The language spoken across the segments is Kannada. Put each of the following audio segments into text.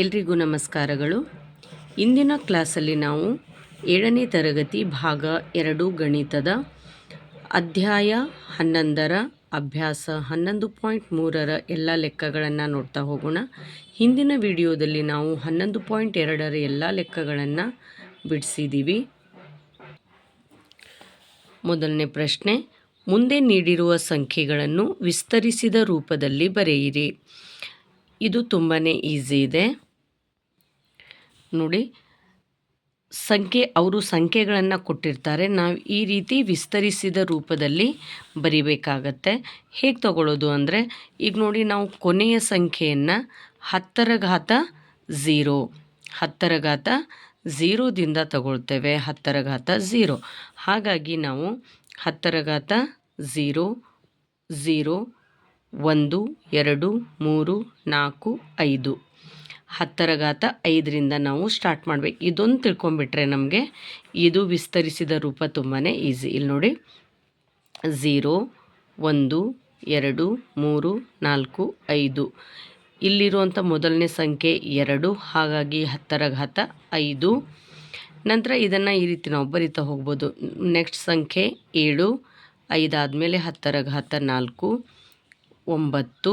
ಎಲ್ರಿಗೂ ನಮಸ್ಕಾರಗಳು. ಇಂದಿನ ಕ್ಲಾಸಲ್ಲಿ ನಾವು ಏಳನೇ ತರಗತಿ ಭಾಗ ಎರಡು ಗಣಿತದ ಅಧ್ಯಾಯ ಹನ್ನೊಂದರ ಅಭ್ಯಾಸ ಹನ್ನೊಂದು ಪಾಯಿಂಟ್ ಮೂರರ ಎಲ್ಲ ಲೆಕ್ಕಗಳನ್ನು ನೋಡ್ತಾ ಹೋಗೋಣ. ಹಿಂದಿನ ವಿಡಿಯೋದಲ್ಲಿ ನಾವು ಹನ್ನೊಂದು ಪಾಯಿಂಟ್ ಎರಡರ ಎಲ್ಲ ಲೆಕ್ಕಗಳನ್ನು ಬಿಡಿಸಿದ್ದೀವಿ ಮೊದಲನೇ ಪ್ರಶ್ನೆ, ಮುಂದೆ ನೀಡಿರುವ ಸಂಖ್ಯೆಗಳನ್ನು ವಿಸ್ತರಿಸಿದ ರೂಪದಲ್ಲಿ ಬರೆಯಿರಿ. ಇದು ತುಂಬಾ ಈಸಿ ಇದೆ. ನೋಡಿ, ಸಂಖ್ಯೆ, ಅವರು ಸಂಖ್ಯೆಗಳನ್ನು ಕೊಟ್ಟಿರ್ತಾರೆ. ನಾವು ಈ ರೀತಿ ವಿಸ್ತರಿಸಿದ ರೂಪದಲ್ಲಿ ಬರಿಬೇಕಾಗತ್ತೆ. ಹೇಗೆ ತಗೊಳ್ಳೋದು ಅಂದರೆ, ಈಗ ನೋಡಿ ನಾವು ಕೊನೆಯ ಸಂಖ್ಯೆಯನ್ನು ಹತ್ತರ ಘಾತ ಝೀರೋ ಹತ್ತರ ಘಾತ ಝೀರೋದಿಂದ ತಗೊಳ್ತೇವೆ. ಹತ್ತರ ಘಾತ ಝೀರೋ ಹಾಗಾಗಿ ನಾವು ಹತ್ತರ ಘಾತ ಝೀರೋ ಝೀರೋ ಒಂದು, ಎರಡು, ಮೂರು, ನಾಲ್ಕು, ಐದು. ಹತ್ತರ ಘಾತ ಐದರಿಂದ ನಾವು ಸ್ಟಾರ್ಟ್ ಮಾಡಬೇಕು. ಇದೊಂದು ತಿಳ್ಕೊಂಬಿಟ್ರೆ ನಮಗೆ ಇದು ವಿಸ್ತರಿಸಿದ ರೂಪ ತುಂಬಾ ಈಸಿ. ಇಲ್ಲಿ ನೋಡಿ. ಝೀರೋ, ಒಂದು, ಎರಡು, ಮೂರು, ನಾಲ್ಕು, ಐದು. ಇಲ್ಲಿರುವಂಥ ಮೊದಲನೇ ಸಂಖ್ಯೆ ಎರಡು, ಹಾಗಾಗಿ ಹತ್ತರ ಘಾತ ಐದು. ನಂತರ ಇದನ್ನು ಈ ರೀತಿ ನಾವು ಬರಿತಾ ಹೋಗ್ಬೋದು. ನೆಕ್ಸ್ಟ್ ಸಂಖ್ಯೆ ಏಳು, ಐದಾದಮೇಲೆ ಹತ್ತರ ಘಾತ ನಾಲ್ಕು. ಒಂಬತ್ತು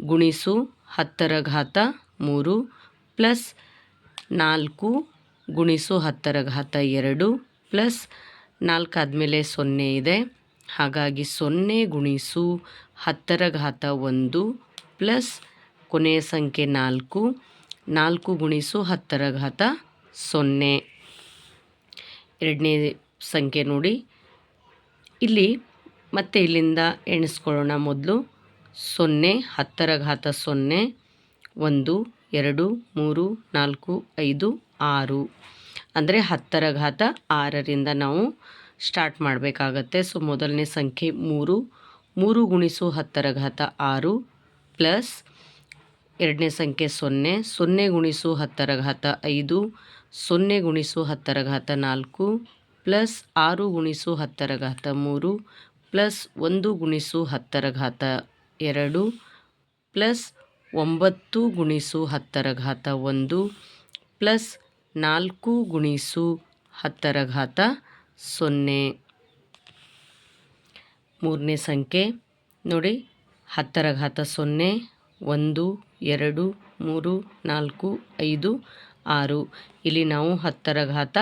ಗುಣಿಸು ಹತ್ತರ ಘಾತ ಮೂರು ಪ್ಲಸ್ ನಾಲ್ಕು ಗುಣಿಸು ಹತ್ತರ ಘಾತ ಎರಡು ಪ್ಲಸ್ ನಾಲ್ಕಾದಮೇಲೆ ಸೊನ್ನೆ ಇದೆ. ಹಾಗಾಗಿ ಸೊನ್ನೆ ಗುಣಿಸು ಹತ್ತರ ಘಾತ ಒಂದು ಪ್ಲಸ್ ಕೊನೆಯ ಸಂಖ್ಯೆ ನಾಲ್ಕು ನಾಲ್ಕು ಗುಣಿಸು ಹತ್ತರ ಘಾತ ಸೊನ್ನೆ. ಎರಡನೇ ಸಂಖ್ಯೆ ನೋಡಿ. ಇಲ್ಲಿ ಮತ್ತೆ ಇಲ್ಲಿಂದ ಎಣಿಸ್ಕೊಳ್ಳೋಣ ಮೊದಲು. ಸೊನ್ನೆ, ಹತ್ತರ ಘಾತ ಸೊನ್ನೆ, ಒಂದು, ಎರಡು, ಮೂರು, ನಾಲ್ಕು, ಐದು, ಆರು. ಅಂದರೆ ಹತ್ತರ ಘಾತ ಆರರಿಂದ ನಾವು ಸ್ಟಾರ್ಟ್ ಮಾಡಬೇಕಾಗತ್ತೆ. ಸೊ, ಮೊದಲನೇ ಸಂಖ್ಯೆ ಮೂರು. ಮೂರು ಗುಣಿಸು ಹತ್ತರ ಘಾತ ಆರು ಪ್ಲಸ್ ಎರಡನೇ ಸಂಖ್ಯೆ ಸೊನ್ನೆ. ಸೊನ್ನೆ ಗುಣಿಸು ಹತ್ತರ ಘಾತ ಐದು. ಸೊನ್ನೆ ಗುಣಿಸು ಹತ್ತರ ಘಾತ ನಾಲ್ಕು ಪ್ಲಸ್ ಆರು ಗುಣಿಸು ಹತ್ತರ ಘಾತ ಮೂರು ಪ್ಲಸ್ ಒಂದು ಗುಣಿಸು ಹತ್ತರ ಘಾತ ಎರಡು ಪ್ಲಸ್ ಒಂಬತ್ತು ಗುಣಿಸು ಹತ್ತರ ಘಾತ ಒಂದು ಪ್ಲಸ್ ನಾಲ್ಕು ಗುಣಿಸು ಹತ್ತರ ಘಾತ ಸೊನ್ನೆ. ಮೂರನೇ ಸಂಖ್ಯೆ. ನೋಡಿ, ಹತ್ತರ ಘಾತ ಸೊನ್ನೆ, ಒಂದು, ಎರಡು, ಮೂರು, ನಾಲ್ಕು, ಐದು, ಆರು. ಇಲ್ಲಿ ನಾವು ಹತ್ತರ ಘಾತ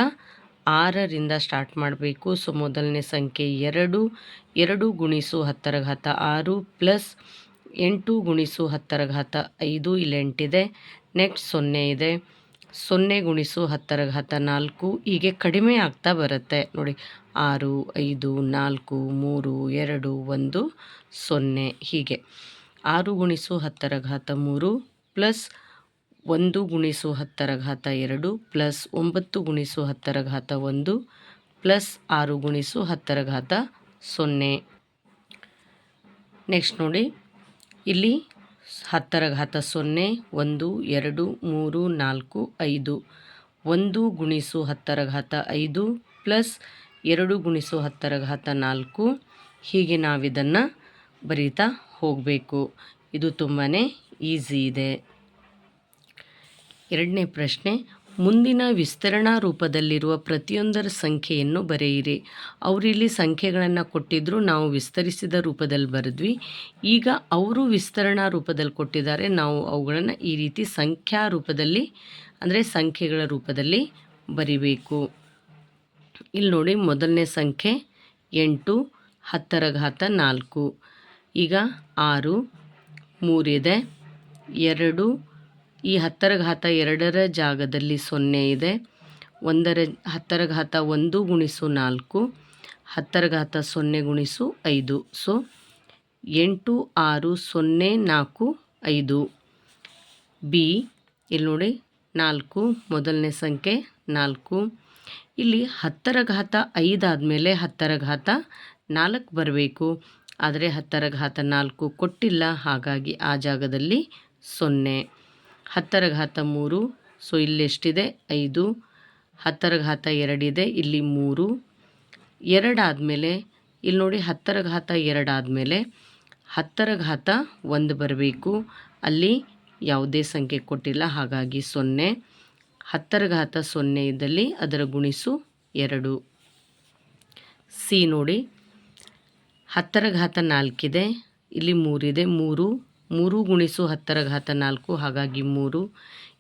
ಆರರಿಂದ ಸ್ಟಾರ್ಟ್ ಮಾಡಬೇಕು. ಸೊ, ಮೊದಲನೇ ಸಂಖ್ಯೆ ಎರಡು ಎರಡು ಗುಣಿಸು ಹತ್ತರ ಘಾತ ಆರು ಪ್ಲಸ್ ಎಂಟು ಗುಣಿಸು ಹತ್ತರ ಘಾತ ಐದು ಇಲ್ಲಿ ಎಂಟಿದೆ. ನೆಕ್ಸ್ಟ್ ಸೊನ್ನೆ ಇದೆ. ಸೊನ್ನೆ ಗುಣಿಸು ಹತ್ತರ ಘಾತ ನಾಲ್ಕು ಹೀಗೆ ಕಡಿಮೆ ಆಗ್ತಾ ಬರುತ್ತೆ. ನೋಡಿ, ಆರು, ಐದು, ನಾಲ್ಕು, ಮೂರು, ಎರಡು, ಒಂದು, ಸೊನ್ನೆ ಹೀಗೆ. ಆರು ಗುಣಿಸು ಹತ್ತರ ಘಾತ ಮೂರು ಪ್ಲಸ್ ಒಂದು ಗುಣಿಸು ಹತ್ತರ ಘಾತ ಎರಡು ಪ್ಲಸ್ ಒಂಬತ್ತು ಗುಣಿಸು ಹತ್ತರ ಘಾತ ಒಂದು ಪ್ಲಸ್ ಆರು ಗುಣಿಸು ಹತ್ತರ ಘಾತ ಸೊನ್ನೆ. ನೆಕ್ಸ್ಟ್ ನೋಡಿ. ಇಲ್ಲಿ ಹತ್ತರ ಘಾತ ಸೊನ್ನೆ, ಒಂದು, ಎರಡು, ಮೂರು, ನಾಲ್ಕು, ಐದು. ಒಂದು ಗುಣಿಸು ಹತ್ತರ ಘಾತ ಐದು ಪ್ಲಸ್ ಎರಡು ಗುಣಿಸು ಹತ್ತರ ಘಾತ ನಾಲ್ಕು. ಹೀಗೆ ನಾವಿದನ್ನು ಬರೀತಾ ಹೋಗಬೇಕು. ಇದು ತುಂಬಾ ಈಸಿ ಇದೆ. ಎರಡನೇ ಪ್ರಶ್ನೆ, ಮುಂದಿನ ವಿಸ್ತರಣಾ ರೂಪದಲ್ಲಿರುವ ಪ್ರತಿಯೊಂದರ ಸಂಖ್ಯೆಯನ್ನು ಬರೆಯಿರಿ. ಅವರಿಲ್ಲಿ ಸಂಖ್ಯೆಗಳನ್ನು ಕೊಟ್ಟಿದ್ದರೂ ನಾವು ವಿಸ್ತರಿಸಿದ ರೂಪದಲ್ಲಿ ಬರೆದ್ವಿ. ಈಗ ಅವರು ವಿಸ್ತರಣಾ ರೂಪದಲ್ಲಿ ಕೊಟ್ಟಿದ್ದಾರೆ, ನಾವು ಅವುಗಳನ್ನು ಈ ರೀತಿ ಸಂಖ್ಯಾ ರೂಪದಲ್ಲಿ, ಅಂದರೆ ಸಂಖ್ಯೆಗಳ ರೂಪದಲ್ಲಿ ಬರಿಬೇಕು. ಇಲ್ಲಿ ನೋಡಿ ಮೊದಲನೇ ಸಂಖ್ಯೆ, ಎಂಟು, ಹತ್ತರ ಘಾತ ನಾಲ್ಕು. ಈಗ ಆರು ಮೂರಿದೆ ಎರಡು ಈ ಹತ್ತರ ಘಾತ ಎರಡರ ಜಾಗದಲ್ಲಿ ಸೊನ್ನೆ ಇದೆ. ಒಂದರ ಹತ್ತರ ಘಾತ ಒಂದು ಗುಣಿಸು ನಾಲ್ಕು ಹತ್ತರ ಘಾತ ಸೊನ್ನೆ ಗುಣಿಸು ಐದು. ಸೊ, ಎಂಟು, ಆರು, ಸೊನ್ನೆ, ನಾಲ್ಕು, ಐದು. ಬಿ ಇಲ್ಲಿ ನೋಡಿ, ನಾಲ್ಕು, ಮೊದಲನೇ ಸಂಖ್ಯೆ, ನಾಲ್ಕು. ಇಲ್ಲಿ ಹತ್ತರ ಘಾತ ಐದಾದಮೇಲೆ ಹತ್ತರ ಘಾತ ನಾಲ್ಕು ಬರಬೇಕು. ಆದರೆ ಹತ್ತರ ಘಾತ ನಾಲ್ಕು ಕೊಟ್ಟಿಲ್ಲ, ಹಾಗಾಗಿ ಆ ಜಾಗದಲ್ಲಿ ಸೊನ್ನೆ. ಹತ್ತರ ಘಾತ ಮೂರು ಸೊ ಇಲ್ಲಿ ಎಷ್ಟಿದೆ? ಐದು. ಹತ್ತರ ಘಾತ ಎರಡಿದೆ ಇಲ್ಲಿ ಮೂರು. ಎರಡಾದಮೇಲೆ, ಇಲ್ಲಿ ನೋಡಿ ಹತ್ತರ ಘಾತ ಎರಡಾದಮೇಲೆ ಹತ್ತರ ಘಾತ ಒಂದು ಬರಬೇಕು. ಅಲ್ಲಿ ಯಾವುದೇ ಸಂಖ್ಯೆ ಕೊಟ್ಟಿಲ್ಲ, ಹಾಗಾಗಿ ಸೊನ್ನೆ. ಹತ್ತರ ಘಾತ ಸೊನ್ನೆ ಇದ್ದಲ್ಲಿ ಅದರ ಗುಣಿಸು ಎರಡು. ಸಿ ನೋಡಿ. ಹತ್ತರ ಘಾತ ನಾಲ್ಕಿದೆ ಇಲ್ಲಿ ಮೂರಿದೆ. ಮೂರು. ಮೂರು ಗುಣಿಸು ಹತ್ತರ ಘಾತ ನಾಲ್ಕು, ಹಾಗಾಗಿ ಮೂರು.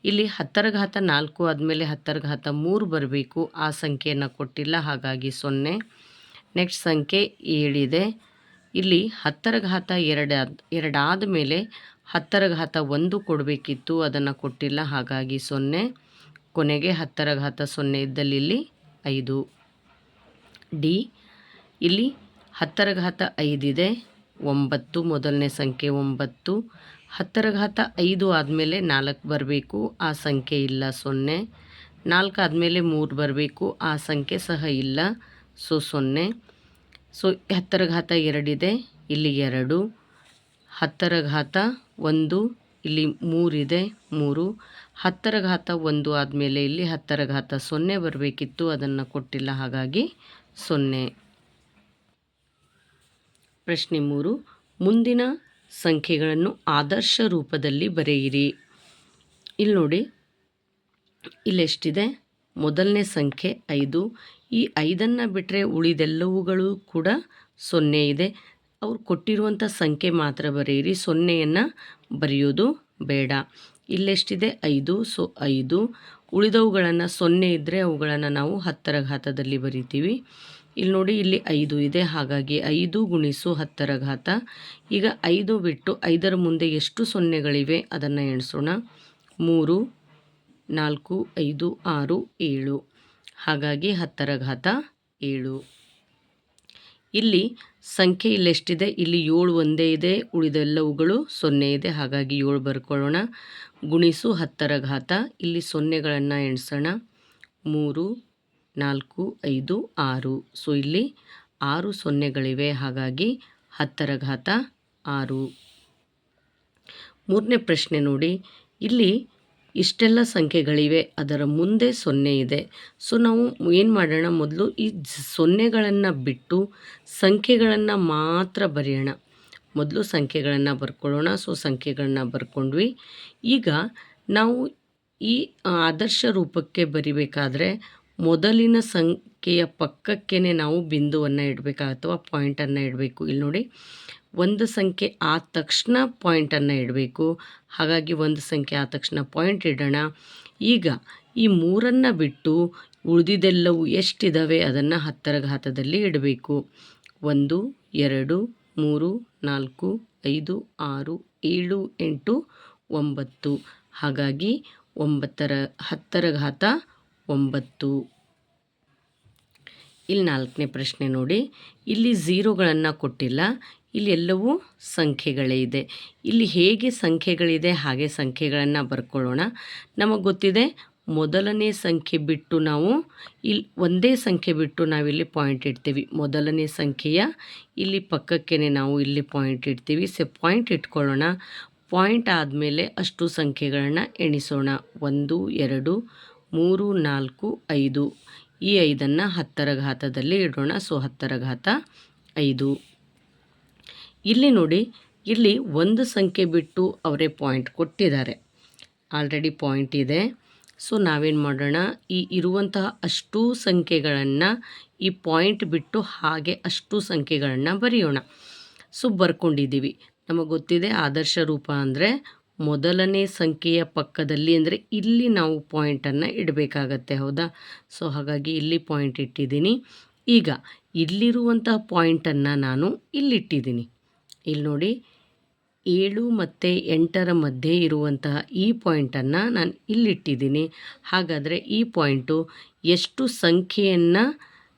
ಇಲ್ಲಿ ಹತ್ತರ ಘಾತ ನಾಲ್ಕು ಆದಮೇಲೆ ಹತ್ತರ ಘಾತ ಮೂರು ಬರಬೇಕು. ಆ ಸಂಖ್ಯೆಯನ್ನು ಕೊಟ್ಟಿಲ್ಲ, ಹಾಗಾಗಿ ಸೊನ್ನೆ. ನೆಕ್ಸ್ಟ್ ಸಂಖ್ಯೆ ಏಳಿದೆ. ಇಲ್ಲಿ ಹತ್ತರ ಘಾತ ಎರಡಾದ ಎರಡಾದ ಮೇಲೆ ಹತ್ತರ ಘಾತ ಒಂದು ಕೊಡಬೇಕಿತ್ತು, ಅದನ್ನು ಕೊಟ್ಟಿಲ್ಲ, ಹಾಗಾಗಿ ಸೊನ್ನೆ. ಕೊನೆಗೆ ಹತ್ತರ ಘಾತ ಸೊನ್ನೆ ಇದ್ದಲ್ಲಿ ಇಲ್ಲಿ ಐದು. ಡಿ, ಇಲ್ಲಿ ಹತ್ತರ ಘಾತ ಐದಿದೆ. ಒಂಬತ್ತು, ಮೊದಲನೇ ಸಂಖ್ಯೆ ಒಂಬತ್ತು. ಹತ್ತರ ಘಾತ ಐದು ಆದಮೇಲೆ ನಾಲ್ಕು ಬರಬೇಕು, ಆ ಸಂಖ್ಯೆ ಇಲ್ಲ, ಸೊನ್ನೆ. ನಾಲ್ಕು ಆದಮೇಲೆ ಮೂರು ಬರಬೇಕು, ಆ ಸಂಖ್ಯೆ ಸಹ ಇಲ್ಲ, ಸೊ ಸೊನ್ನೆ. ಸೊ ಹತ್ತರ ಘಾತ ಎರಡಿದೆ, ಇಲ್ಲಿ ಎರಡು. ಹತ್ತರ ಘಾತ ಒಂದು, ಇಲ್ಲಿ ಮೂರಿದೆ, ಮೂರು. ಹತ್ತರ ಘಾತ ಒಂದು ಆದಮೇಲೆ ಇಲ್ಲಿ ಹತ್ತರ ಘಾತ ಸೊನ್ನೆ ಬರಬೇಕಿತ್ತು, ಅದನ್ನು ಕೊಟ್ಟಿಲ್ಲ, ಹಾಗಾಗಿ ಸೊನ್ನೆ. ಪ್ರಶ್ನೆ ಮೂರು, ಮುಂದಿನ ಸಂಖ್ಯೆಗಳನ್ನು ಆದರ್ಶ ರೂಪದಲ್ಲಿ ಬರೆಯಿರಿ. ಇಲ್ಲಿ ನೋಡಿ ಇಲ್ಲೆಷ್ಟಿದೆ ಮೊದಲನೇ ಸಂಖ್ಯೆ ಐದು. ಈ ಐದನ್ನು ಬಿಟ್ಟರೆ ಉಳಿದೆಲ್ಲವುಗಳು ಕೂಡ ಸೊನ್ನೆ ಇದೆ. ಅವ್ರು ಕೊಟ್ಟಿರುವಂಥ ಸಂಖ್ಯೆ ಮಾತ್ರ ಬರೆಯಿರಿ. ಸೊನ್ನೆಯನ್ನು ಬರೆಯೋದು ಬೇಡ. ಇಲ್ಲೆಷ್ಟಿದೆ ಐದು. ಸೊ, ಐದು. ಉಳಿದವುಗಳನ್ನು ಸೊನ್ನೆ ಇದ್ದರೆ ಅವುಗಳನ್ನು ನಾವು ಹತ್ತರ ಘಾತದಲ್ಲಿ ಬರಿತೀವಿ. ಇಲ್ಲಿ ನೋಡಿ, ಇಲ್ಲಿ ಐದು ಇದೆ. ಹಾಗಾಗಿ ಐದು ಗುಣಿಸು ಹತ್ತರ ಘಾತ. ಈಗ ಐದು ಬಿಟ್ಟು ಐದರ ಮುಂದೆ ಎಷ್ಟು ಸೊನ್ನೆಗಳಿವೆ? ಅದನ್ನು ಎಣಿಸೋಣ. ಮೂರು, ನಾಲ್ಕು, ಐದು, ಆರು, ಏಳು. ಹಾಗಾಗಿ ಹತ್ತರ ಘಾತ ಏಳು. ಇಲ್ಲಿ ಸಂಖ್ಯೆ ಇಲ್ಲೆಷ್ಟಿದೆ? ಇಲ್ಲಿ ಏಳು ಒಂದೇ ಇದೆ ಉಳಿದೆಲ್ಲವುಗಳು ಸೊನ್ನೆ ಇದೆ. ಹಾಗಾಗಿ ಏಳು ಬರ್ಕೊಳ್ಳೋಣ. ಗುಣಿಸು ಹತ್ತರ ಘಾತ. ಇಲ್ಲಿ ಸೊನ್ನೆಗಳನ್ನು ಎಣಿಸೋಣ. ಮೂರು ನಾಲ್ಕು, ಐದು, ಆರು. ಸೊ, ಇಲ್ಲಿ ಆರು ಸೊನ್ನೆಗಳಿವೆ. ಹಾಗಾಗಿ ಹತ್ತರ ಘಾತ ಆರು. ಮೂರನೇ ಪ್ರಶ್ನೆ ನೋಡಿ. ಇಲ್ಲಿ ಇಷ್ಟೆಲ್ಲ ಸಂಖ್ಯೆಗಳಿವೆ. ಅದರ ಮುಂದೆ ಸೊನ್ನೆ ಇದೆ. ಸೊ, ನಾವು ಏನು ಮಾಡೋಣ? ಮೊದಲು ಈ ಸೊನ್ನೆಗಳನ್ನು ಬಿಟ್ಟು ಸಂಖ್ಯೆಗಳನ್ನು ಮಾತ್ರ ಬರೆಯೋಣ. ಮೊದಲು ಸಂಖ್ಯೆಗಳನ್ನು ಬರ್ಕೊಳ್ಳೋಣ. ಸೊ, ಸಂಖ್ಯೆಗಳನ್ನ ಬರ್ಕೊಂಡ್ವಿ. ಈಗ ನಾವು ಈ ಆದರ್ಶ ರೂಪಕ್ಕೆ ಬರಿಬೇಕಾದ್ರೆ ಮೊದಲಿನ ಸಂಖ್ಯೆಯ ಪಕ್ಕಕ್ಕೇ ನಾವು ಬಿಂದುವನ್ನು ಇಡಬೇಕು ಅಥವಾ ಪಾಯಿಂಟನ್ನು ಇಡಬೇಕು? ಇಲ್ಲಿ ನೋಡಿ, ಒಂದು ಸಂಖ್ಯೆ ಆದ ತಕ್ಷಣ ಪಾಯಿಂಟನ್ನು ಇಡಬೇಕು. ಹಾಗಾಗಿ ಒಂದು ಸಂಖ್ಯೆ ಆದ ತಕ್ಷಣ ಪಾಯಿಂಟ್ ಇಡೋಣ. ಈಗ ಈ ಮೂರನ್ನು ಬಿಟ್ಟು ಉಳಿದಿದ್ದೆಲ್ಲವೂ ಎಷ್ಟಿದ್ದಾವೆ ಅದನ್ನು ಹತ್ತರ ಘಾತದಲ್ಲಿ ಇಡಬೇಕು. ಒಂದು, ಎರಡು, ಮೂರು, ನಾಲ್ಕು, ಐದು, ಆರು, ಏಳು, ಎಂಟು, ಒಂಬತ್ತು. ಹಾಗಾಗಿ ಒಂಬತ್ತರ ಹತ್ತರ ಘಾತ ಒಂಬತ್ತು. ಇಲ್ಲಿ ನಾಲ್ಕನೇ ಪ್ರಶ್ನೆ ನೋಡಿ. ಇಲ್ಲಿ ಝೀರೋಗಳನ್ನು ಕೊಟ್ಟಿಲ್ಲ. ಇಲ್ಲಿ ಎಲ್ಲವೂ ಸಂಖ್ಯೆಗಳೇ ಇದೆ. ಇಲ್ಲಿ ಹೇಗೆ ಸಂಖ್ಯೆಗಳಿದೆ, ಹಾಗೆ ಸಂಖ್ಯೆಗಳನ್ನು ಬರ್ಕೊಳ್ಳೋಣ. ನಮಗೆ ಗೊತ್ತಿದೆ, ಮೊದಲನೇ ಸಂಖ್ಯೆ ಬಿಟ್ಟು ನಾವು ಇಲ್ಲಿ ಒಂದೇ ಸಂಖ್ಯೆ ಬಿಟ್ಟು ನಾವಿಲ್ಲಿ ಪಾಯಿಂಟ್ ಇಡ್ತೀವಿ. ಮೊದಲನೇ ಸಂಖ್ಯೆಯ ಇಲ್ಲಿ ಪಕ್ಕಕ್ಕೆ ನಾವು ಇಲ್ಲಿ ಪಾಯಿಂಟ್ ಇಡ್ತೀವಿ. ಸೊ ಪಾಯಿಂಟ್ ಇಟ್ಕೊಳ್ಳೋಣ. ಪಾಯಿಂಟ್ ಆದಮೇಲೆ ಅಷ್ಟು ಸಂಖ್ಯೆಗಳನ್ನು ಎಣಿಸೋಣ. ಒಂದು, ಎರಡು ಮೂರು ನಾಲ್ಕು ಐದು. ಈ ಐದನ್ನು ಹತ್ತರ ಘಾತದಲ್ಲಿ ಇಡೋಣ. ಸೊ ಹತ್ತರ ಘಾತ ಐದು. ಇಲ್ಲಿ ನೋಡಿ, ಇಲ್ಲಿ ಒಂದು ಸಂಖ್ಯೆ ಬಿಟ್ಟು ಅವರೇ ಪಾಯಿಂಟ್ ಕೊಟ್ಟಿದ್ದಾರೆ. ಆಲ್ರೆಡಿ ಪಾಯಿಂಟ್ ಇದೆ. ಸೊ, ನಾವೇನು ಮಾಡೋಣ? ಈ ಇರುವಂತಹ ಅಷ್ಟೂ ಸಂಖ್ಯೆಗಳನ್ನು ಈ ಪಾಯಿಂಟ್ ಬಿಟ್ಟು ಹಾಗೆ ಅಷ್ಟು ಸಂಖ್ಯೆಗಳನ್ನು ಬರೆಯೋಣ. ಸೊ, ಬರ್ಕೊಂಡಿದ್ದೀವಿ. ನಮಗೆ ಗೊತ್ತಿದೆ ಆದರ್ಶ ರೂಪ ಅಂದರೆ ಮೊದಲನೇ ಸಂಖ್ಯೆಯ ಪಕ್ಕದಲ್ಲಿ ಅಂದರೆ ಇಲ್ಲಿ ನಾವು ಪಾಯಿಂಟನ್ನು ಇಡಬೇಕಾಗತ್ತೆ, ಹೌದಾ? ಸೊ ಹಾಗಾಗಿ ಇಲ್ಲಿ ಪಾಯಿಂಟ್ ಇಟ್ಟಿದ್ದೀನಿ. ಈಗ ಇಲ್ಲಿರುವಂತಹ ಪಾಯಿಂಟನ್ನು ನಾನು ಇಲ್ಲಿಟ್ಟಿದ್ದೀನಿ. ಇಲ್ಲಿ ನೋಡಿ, ಏಳು ಮತ್ತು ಎಂಟರ ಮಧ್ಯೆ ಇರುವಂತಹ ಈ ಪಾಯಿಂಟನ್ನು ನಾನು ಇಲ್ಲಿಟ್ಟಿದ್ದೀನಿ. ಹಾಗಾದರೆ ಈ ಪಾಯಿಂಟು ಎಷ್ಟು ಸಂಖ್ಯೆಯನ್ನು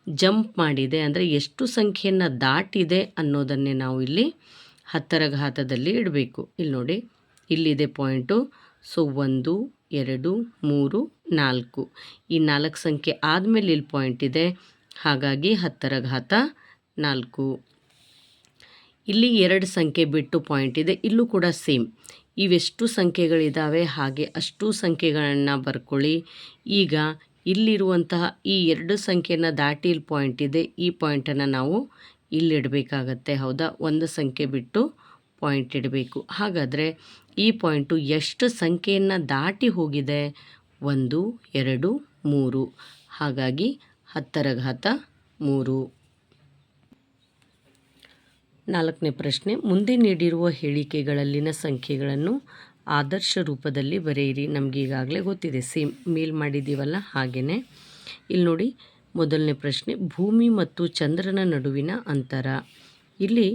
ಜಂಪ್ ಮಾಡಿದೆ, ಅಂದರೆ ಎಷ್ಟು ಸಂಖ್ಯೆಯನ್ನು ದಾಟಿದೆ ಅನ್ನೋದನ್ನೇ ನಾವು ಇಲ್ಲಿ ಹತ್ತರ ಘಾತದಲ್ಲಿ ಇಡಬೇಕು. ಇಲ್ಲಿ ನೋಡಿ ಇಲ್ಲಿದೆ ಪಾಯಿಂಟು. ಸೊ, ಒಂದು, ಎರಡು, ಮೂರು, ನಾಲ್ಕು. ಈ ನಾಲ್ಕು ಸಂಖ್ಯೆ ಆದಮೇಲೆ ಇಲ್ಲಿ ಪಾಯಿಂಟ್ ಇದೆ. ಹಾಗಾಗಿ ಹತ್ತರ ಘಾತ ನಾಲ್ಕು. ಇಲ್ಲಿ ಎರಡು ಸಂಖ್ಯೆ ಬಿಟ್ಟು ಪಾಯಿಂಟ್ ಇದೆ. ಇಲ್ಲೂ ಕೂಡ ಸೇಮ್. ಇವೆಷ್ಟು ಸಂಖ್ಯೆಗಳಿದ್ದಾವೆ ಹಾಗೆ ಅಷ್ಟು ಸಂಖ್ಯೆಗಳನ್ನು ಬರ್ಕೊಳ್ಳಿ. ಈಗ ಇಲ್ಲಿರುವಂತಹ ಈ ಎರಡು ಸಂಖ್ಯೆನ ದಾಟಿ ಇಲ್ಲಿ ಪಾಯಿಂಟ್ ಇದೆ. ಈ ಪಾಯಿಂಟನ್ನು ನಾವು ಇಲ್ಲಿಡಬೇಕಾಗತ್ತೆ. ಹೌದಾ? ಒಂದು ಸಂಖ್ಯೆ ಬಿಟ್ಟು ಪಾಯಿಂಟ್ ಇಡಬೇಕು. ಹಾಗಾದರೆ ಈ ಪಾಯಿಂಟು ಎಷ್ಟು ಸಂಖ್ಯೆಯನ್ನು ದಾಟಿ ಹೋಗಿದೆ? ಒಂದು, ಎರಡು, ಮೂರು. ಹಾಗಾಗಿ ಹತ್ತರ ಘಾತ ಮೂರು. ನಾಲ್ಕನೇ ಪ್ರಶ್ನೆ, ಮುಂದೆ ನೀಡಿರುವ ಹೇಳಿಕೆಗಳಲ್ಲಿನ ಸಂಖ್ಯೆಗಳನ್ನು ಆದರ್ಶ ರೂಪದಲ್ಲಿ ಬರೆಯಿರಿ. ನಮಗೆ ಈಗಾಗಲೇ ಗೊತ್ತಿದೆ, ಸೇಮ್ ಮೇಲ್ ಮಾಡಿದ್ದೀವಲ್ಲ ಹಾಗೇ ಇಲ್ಲಿ ನೋಡಿ, ಮೊದಲನೇ ಪ್ರಶ್ನೆ, ಭೂಮಿ ಮತ್ತು ಚಂದ್ರನ ನಡುವಿನ ಅಂತರ. ಇಲ್ಲಿ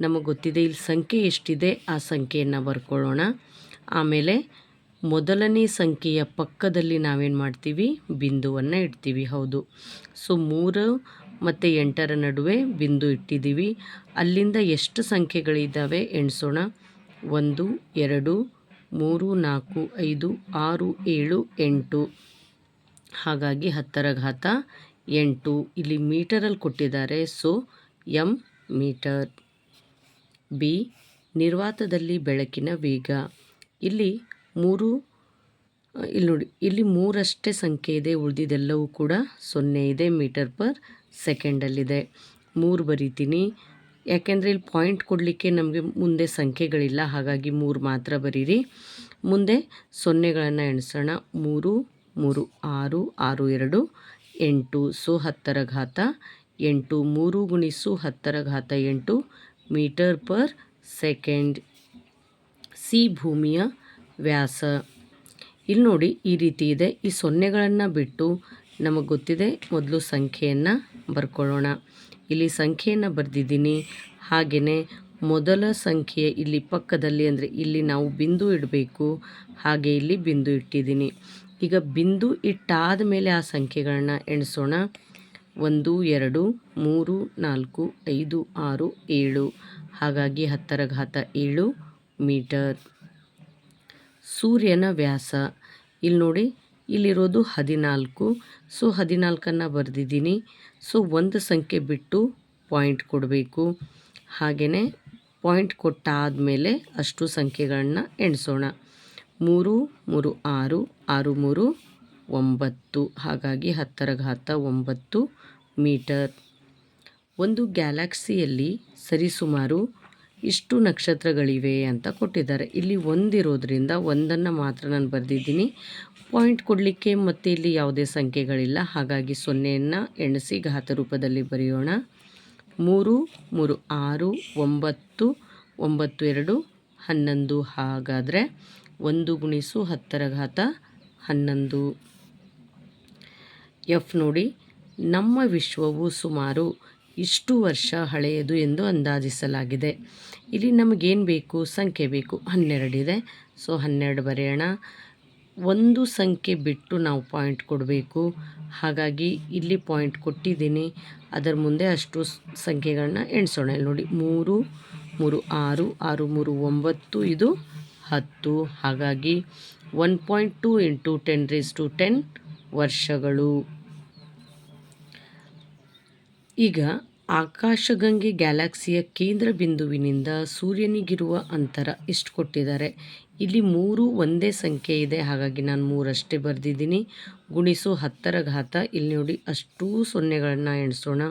ನಮಗೆ ಗೊತ್ತಿದೆ ಇಲ್ಲಿ ಸಂಖ್ಯೆ ಎಷ್ಟಿದೆ, ಆ ಸಂಖ್ಯೆಯನ್ನು ಬರ್ಕೊಳ್ಳೋಣ. ಆಮೇಲೆ ಮೊದಲನೇ ಸಂಖ್ಯೆಯ ಪಕ್ಕದಲ್ಲಿ ನಾವೇನು ಮಾಡ್ತೀವಿ? ಬಿಂದುವನ್ನು ಇಡ್ತೀವಿ, ಹೌದು. ಸೊ, ಮೂರು ಮತ್ತು ಎಂಟರ ನಡುವೆ ಬಿಂದು ಇಟ್ಟಿದ್ದೀವಿ. ಅಲ್ಲಿಂದ ಎಷ್ಟು ಸಂಖ್ಯೆಗಳಿದ್ದಾವೆ ಎಣಿಸೋಣ. ಒಂದು, ಎರಡು, ಮೂರು, ನಾಲ್ಕು, ಐದು, ಆರು, ಏಳು, ಎಂಟು. ಹಾಗಾಗಿ ಹತ್ತರ ಘಾತ ಎಂಟು. ಇಲ್ಲಿ ಮೀಟರಲ್ಲಿ ಕೊಟ್ಟಿದ್ದಾರೆ, ಸೊ ಎಂ ಮೀಟರ್. ಬಿ. ನಿರ್ವಾತದಲ್ಲಿ ಬೆಳಕಿನ ವೇಗ. ಇಲ್ಲಿ ಮೂರು, ಇಲ್ಲಿ ನೋಡಿ, ಇಲ್ಲಿ ಮೂರಷ್ಟೇ ಸಂಖ್ಯೆ ಇದೆ ಉಳಿದಿದ್ದೆಲ್ಲವೂ ಕೂಡ ಸೊನ್ನೆ ಇದೆ ಮೀಟರ್ ಪರ್ ಸೆಕೆಂಡಲ್ಲಿದೆ. ಮೂರು ಬರೀತೀನಿ. ಯಾಕೆಂದರೆ ಇಲ್ಲಿ ಪಾಯಿಂಟ್ ಕೊಡಲಿಕ್ಕೆ ನಮಗೆ ಮುಂದೆ ಸಂಖ್ಯೆಗಳಿಲ್ಲ, ಹಾಗಾಗಿ ಮೂರು ಮಾತ್ರ ಬರೀರಿ. ಮುಂದೆ ಸೊನ್ನೆಗಳನ್ನು ಎಣಿಸೋಣ. ಮೂರು ಮೂರು, ಆರು ಆರು, ಎರಡು, ಎಂಟು, ಸೊ ಹತ್ತರ ಘಾತ ಎಂಟು, ಮೂರು ಗುಣಿಸು ಹತ್ತರ ಘಾತ ಎಂಟು ಮೀಟರ್ ಪರ್ ಸೆಕೆಂಡ್. ಸಿ ಭೂಮಿಯ ವ್ಯಾಸ. ಇಲ್ಲಿ ನೋಡಿ ಈ ರೀತಿ ಇದೆ. ಈ ಸೊನ್ನೆಗಳನ್ನು ಬಿಟ್ಟು ನಮಗೆ ಗೊತ್ತಿದೆ ಮೊದಲು ಸಂಖ್ಯೆಯನ್ನು ಬರ್ಕೊಳ್ಳೋಣ. ಇಲ್ಲಿ ಸಂಖ್ಯೆಯನ್ನು ಬರೆದಿದ್ದೀನಿ. ಹಾಗೆಯೇ ಮೊದಲ ಸಂಖ್ಯೆ ಇಲ್ಲಿ ಪಕ್ಕದಲ್ಲಿ ಅಂದರೆ ಇಲ್ಲಿ ನಾವು ಬಿಂದು ಇಡಬೇಕು. ಹಾಗೆ ಇಲ್ಲಿ ಬಿಂದು ಇಟ್ಟಿದ್ದೀನಿ. ಈಗ ಬಿಂದು ಇಟ್ಟಾದ ಮೇಲೆ ಆ ಸಂಖ್ಯೆಗಳನ್ನು ಎಣಿಸೋಣ. ಒಂದು, ಎರಡು, ಮೂರು, ನಾಲ್ಕು, ಐದು, ಆರು, ಏಳು. ಹಾಗಾಗಿ ಹತ್ತರ ಘಾತ ಏಳು ಮೀಟರ್. ಸೂರ್ಯನ ವ್ಯಾಸ. ಇಲ್ಲಿ ನೋಡಿ, ಇಲ್ಲಿರೋದು ಹದಿನಾಲ್ಕು. ಸೊ, ಹದಿನಾಲ್ಕನ್ನು ಬರೆದಿದ್ದೀನಿ. ಸೊ, ಒಂದು ಸಂಖ್ಯೆ ಬಿಟ್ಟು ಪಾಯಿಂಟ್ ಕೊಡಬೇಕು. ಹಾಗೆಯೇ ಪಾಯಿಂಟ್ ಕೊಟ್ಟಾದಮೇಲೆ ಅಷ್ಟು ಸಂಖ್ಯೆಗಳನ್ನ ಎಣಿಸೋಣ. ಮೂರು ಮೂರು, ಆರು ಆರು, ಮೂರು, ಒಂಬತ್ತು. ಹಾಗಾಗಿ ಹತ್ತರ ಘಾತ ಒಂಬತ್ತು. ಮೀಟರ್. ಒಂದು ಗ್ಯಾಲಕ್ಸಿಯಲ್ಲಿ ಸರಿಸುಮಾರು ಇಷ್ಟು ನಕ್ಷತ್ರಗಳಿವೆ ಅಂತ ಕೊಟ್ಟಿದ್ದಾರೆ. ಇಲ್ಲಿ ಒಂದಿರೋದ್ರಿಂದ ಒಂದನ್ನು ಮಾತ್ರ ನಾನು ಬರೆದಿದ್ದೀನಿ. ಪಾಯಿಂಟ್ ಕೊಡಲಿಕ್ಕೆ ಮತ್ತು ಇಲ್ಲಿ ಯಾವುದೇ ಸಂಖ್ಯೆಗಳಿಲ್ಲ. ಹಾಗಾಗಿ ಸೊನ್ನೆಯನ್ನು ಎಣಿಸಿ ಘಾತ ರೂಪದಲ್ಲಿ ಬರೆಯೋಣ. ಮೂರು ಮೂರು, ಆರು, ಒಂಬತ್ತು ಒಂಬತ್ತು, ಎರಡು, ಹನ್ನೊಂದು ಹಾಗಾದರೆ ಒಂದು ಗುಣಿಸು ಹತ್ತರ ಘಾತ ಹನ್ನೊಂದು. ಎಫ್ ನೋಡಿ ನಮ್ಮ ವಿಶ್ವವು ಸುಮಾರು ಇಷ್ಟು ವರ್ಷ ಹಳೆಯದು ಎಂದು ಅಂದಾಜಿಸಲಾಗಿದೆ. ಇಲ್ಲಿ ನಮಗೇನು ಬೇಕು? ಸಂಖ್ಯೆ ಬೇಕು. ಹನ್ನೆರಡಿದೆ ಸೊ, ಹನ್ನೆರಡು ಬರೆಯೋಣ. ಒಂದು ಸಂಖ್ಯೆ ಬಿಟ್ಟು ನಾವು ಪಾಯಿಂಟ್ ಕೊಡಬೇಕು. ಹಾಗಾಗಿ ಇಲ್ಲಿ ಪಾಯಿಂಟ್ ಕೊಟ್ಟಿದ್ದೀನಿ. ಅದರ ಮುಂದೆ ಅಷ್ಟು ಸಂಖ್ಯೆಗಳನ್ನ ಎಣಿಸೋಣ. ಇಲ್ಲಿ ನೋಡಿ, ಮೂರು ಮೂರು ಆರು ಆರು, ಮೂರು ಒಂಬತ್ತು, ಇದು ಹತ್ತು. ಹಾಗಾಗಿ one point two into ten raise to ten ವರ್ಷಗಳು. ಈಗ ಆಕಾಶಗಂಗೆ ಗ್ಯಾಲಕ್ಸಿಯ ಕೇಂದ್ರ ಬಿಂದುವಿನಿಂದ ಸೂರ್ಯನಿಗಿರುವ ಅಂತರ ಇಷ್ಟು ಕೊಟ್ಟಿದ್ದಾರೆ. ಇಲ್ಲಿ ಮೂರು ಒಂದೇ ಸಂಖ್ಯೆ ಇದೆ. ಹಾಗಾಗಿ ನಾನು ಮೂರಷ್ಟೇ ಬರೆದಿದ್ದೀನಿ. ಗುಣಿಸು ಹತ್ತರ ಘಾತ. ಇಲ್ಲಿ ನೋಡಿ ಅಷ್ಟೂ ಸೊನ್ನೆಗಳನ್ನು ಎಣಿಸೋಣ.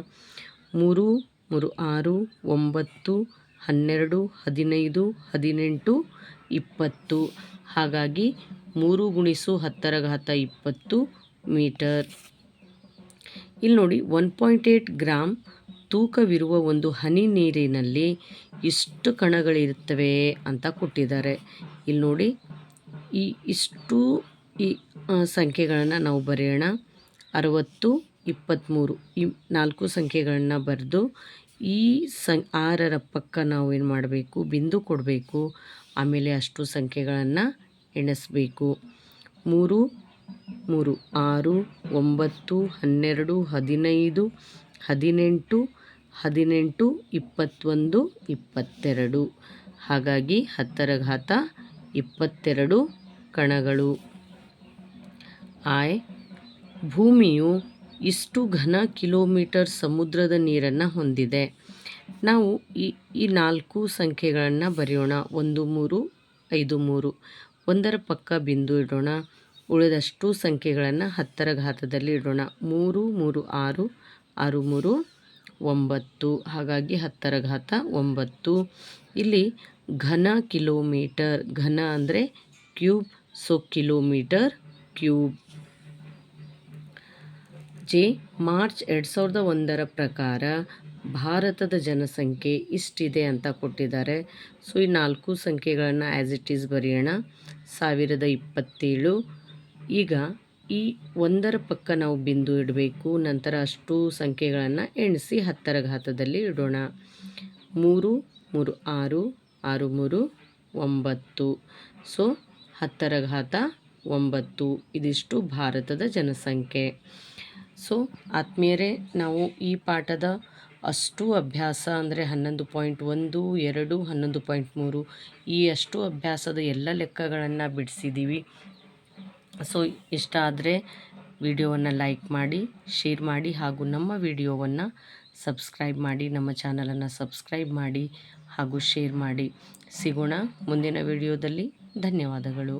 ಮೂರು ಮೂರು, ಆರು, ಒಂಬತ್ತು, ಹನ್ನೆರಡು, ಹದಿನೈದು, ಹದಿನೆಂಟು, ಇಪ್ಪತ್ತು. ಹಾಗಾಗಿ ಮೂರು ಗುಣಿಸು ಹತ್ತರ ಘಾತ ಇಪ್ಪತ್ತು ಮೀಟರ್. ಇಲ್ಲಿ ನೋಡಿ ಒನ್ ಪಾಯಿಂಟ್ ಏಯ್ಟ್ ಗ್ರಾಮ್ ತೂಕವಿರುವ ಒಂದು ಹನಿ ನೀರಿನಲ್ಲಿ ಇಷ್ಟು ಕಣಗಳಿರುತ್ತವೆ ಅಂತ ಕೊಟ್ಟಿದ್ದಾರೆ. ಇಲ್ಲಿ ನೋಡಿ, ಈ ಇಷ್ಟು ಈ ಸಂಖ್ಯೆಗಳನ್ನು ನಾವು ಬರೆಯೋಣ. ಅರವತ್ತು ಇಪ್ಪತ್ತ್ಮೂರು ಈ ನಾಲ್ಕು ಸಂಖ್ಯೆಗಳನ್ನು ಬರೆದು ಈ ಸಂ, ಆರರ ಪಕ್ಕ ನಾವು ಏನು ಮಾಡಬೇಕು? ಬಿಂದು ಕೊಡಬೇಕು. ಆಮೇಲೆ ಅಷ್ಟು ಸಂಖ್ಯೆಗಳನ್ನು ಎಣಿಸ್ಬೇಕು. ಮೂರು ಮೂರು, ಆರು, ಒಂಬತ್ತು, ಹನ್ನೆರಡು, ಹದಿನೈದು, ಹದಿನೆಂಟು ಹದಿನೆಂಟು, ಇಪ್ಪತ್ತೊಂದು, ಇಪ್ಪತ್ತೆರಡು. ಹಾಗಾಗಿ ಹತ್ತರ ಘಾತ ಇಪ್ಪತ್ತೆರಡು ಕಣಗಳು. ಆಯ್, ಭೂಮಿಯು ಇಷ್ಟು ಘನ ಕಿಲೋಮೀಟರ್ ಸಮುದ್ರದ ನೀರನ್ನು ಹೊಂದಿದೆ. ನಾವು ಈ ಈ ನಾಲ್ಕು ಸಂಖ್ಯೆಗಳನ್ನು ಬರೆಯೋಣ. ಒಂದು, ಮೂರು, ಐದು, ಮೂರು. ಒಂದರ ಪಕ್ಕ ಬಿಂದು ಇಡೋಣ. ಉಳಿದಷ್ಟು ಸಂಖ್ಯೆಗಳನ್ನು ಹತ್ತರ ಘಾತದಲ್ಲಿ ಇಡೋಣ. ಮೂರು ಮೂರು, ಆರು ಆರು, ಮೂರು, ಒಂಬತ್ತು. ಹಾಗಾಗಿ ಹತ್ತರ ಘಾತ ಒಂಬತ್ತು. ಇಲ್ಲಿ ಘನ ಕಿಲೋಮೀಟರ್, ಘನ ಅಂದರೆ cube, so kilometer, cube. J, March ಎರಡು ಸಾವಿರದ ಒಂದರ ಪ್ರಕಾರ ಭಾರತದ ಜನಸಂಖ್ಯೆ ಇಷ್ಟಿದೆ ಅಂತ ಕೊಟ್ಟಿದ್ದಾರೆ. ಸೊ ಈ ನಾಲ್ಕು ಸಂಖ್ಯೆಗಳನ್ನು ಆ್ಯಸ್ ಇಟ್ ಈಸ್ ಬರೆಯೋಣ. ಸಾವಿರದ ಇಪ್ಪತ್ತೇಳು ಈಗ ಈ ಒಂದರ ಪಕ್ಕ ನಾವು ಬಿಂದು ಇಡಬೇಕು, ನಂತರ ಅಷ್ಟು ಸಂಖ್ಯೆಗಳನ್ನು ಎಣಿಸಿ ಹತ್ತರ ಘಾತದಲ್ಲಿ ಇಡೋಣ. ಮೂರು ಮೂರು, ಆರು ಆರು, ಮೂರು, ಒಂಬತ್ತು. ಸೊ ಹತ್ತರ ಘಾತ ಒಂಬತ್ತು. ಇದಿಷ್ಟು ಭಾರತದ ಜನಸಂಖ್ಯೆ. ಸೊ, ಆತ್ಮೀಯರೇ, ನಾವು ಈ ಪಾಠದ ಅಷ್ಟು ಅಭ್ಯಾಸ ಅಂದರೆ ಹನ್ನೊಂದು ಪಾಯಿಂಟ್ ಒಂದು, ಎರಡು, ಹನ್ನೊಂದು ಪಾಯಿಂಟ್ ಮೂರು, ಈ ಅಷ್ಟು ಅಭ್ಯಾಸದ ಎಲ್ಲ ಲೆಕ್ಕಗಳನ್ನು ಬಿಡಿಸಿದ್ದೀವಿ ಸೊ ಇಷ್ಟ ಆದರೆ ವಿಡಿಯೋವನ್ನು ಲೈಕ್ ಮಾಡಿ, ಶೇರ್ ಮಾಡಿ ಹಾಗೂ ನಮ್ಮ ವಿಡಿಯೋವನ್ನು ಸಬ್ಸ್ಕ್ರೈಬ್ ಮಾಡಿ, ನಮ್ಮ ಚಾನಲನ್ನು ಸಬ್ಸ್ಕ್ರೈಬ್ ಮಾಡಿ ಹಾಗೂ ಶೇರ್ ಮಾಡಿ. ಸಿಗೋಣ ಮುಂದಿನ ವಿಡಿಯೋದಲ್ಲಿ. ಧನ್ಯವಾದಗಳು.